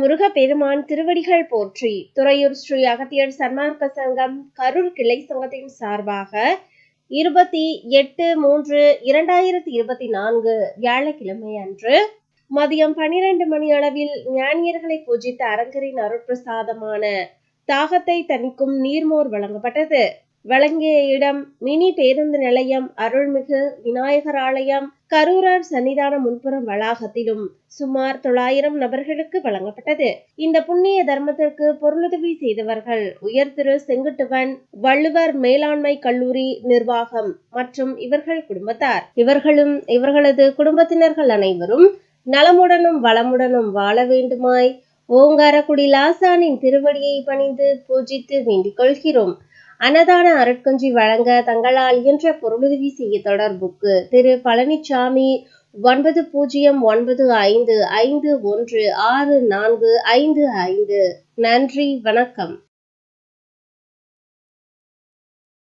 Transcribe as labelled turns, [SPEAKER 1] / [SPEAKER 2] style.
[SPEAKER 1] முருகப்பெருமான் திருவடிகள் போற்றி துறையூர் ஸ்ரீ அகத்தியர் சன்மார்க்க சங்கம் கரூர் கிளை சங்கத்தின் சார்பாக இருபத்தி எட்டு மூன்று இரண்டாயிரத்தி இருபத்தி நான்கு வியாழக்கிழமை அன்று மதியம் பனிரெண்டு மணி அளவில் ஞானியர்களை பூஜித்த அரங்கரின் அருட்பிரசாதமான தாகத்தை தணிக்கும் நீர்மோர் வழங்கப்பட்டது. வழங்கிய இடம் மினி பேருந்து நிலையம் அருள்மிகு விநாயகர் ஆலயம் கரூரார் சன்னிதான முன்புறம் வளாகத்திலும் சுமார் தொள்ளாயிரம் நபர்களுக்கு வழங்கப்பட்டது. இந்த புண்ணிய தர்மத்திற்கு பொருளுதவி செய்தவர்கள் உயர் திரு செங்குட்டுவன் வள்ளுவர் மேலாண்மை கல்லூரி நிர்வாகம் மற்றும் இவர்கள் குடும்பத்தார். இவர்களும் இவர்களது குடும்பத்தினர்கள் அனைவரும் நலமுடனும் வளமுடனும் வாழ வேண்டுமாய் ஓங்காரக்குடி லாசானின் திருவடியை பணிந்து பூஜித்து வேண்டிக் கொள்கிறோம். அன்னதான அருட்கஞ்சி வழங்க தங்களால் இயன்ற பொருளுதவி செய்ய தொடர்புக்கு திரு பழனிசாமி ஒன்பது பூஜ்ஜியம் ஒன்பது ஐந்து ஐந்து ஒன்று ஆறு நான்கு ஐந்து ஐந்து. நன்றி வணக்கம்.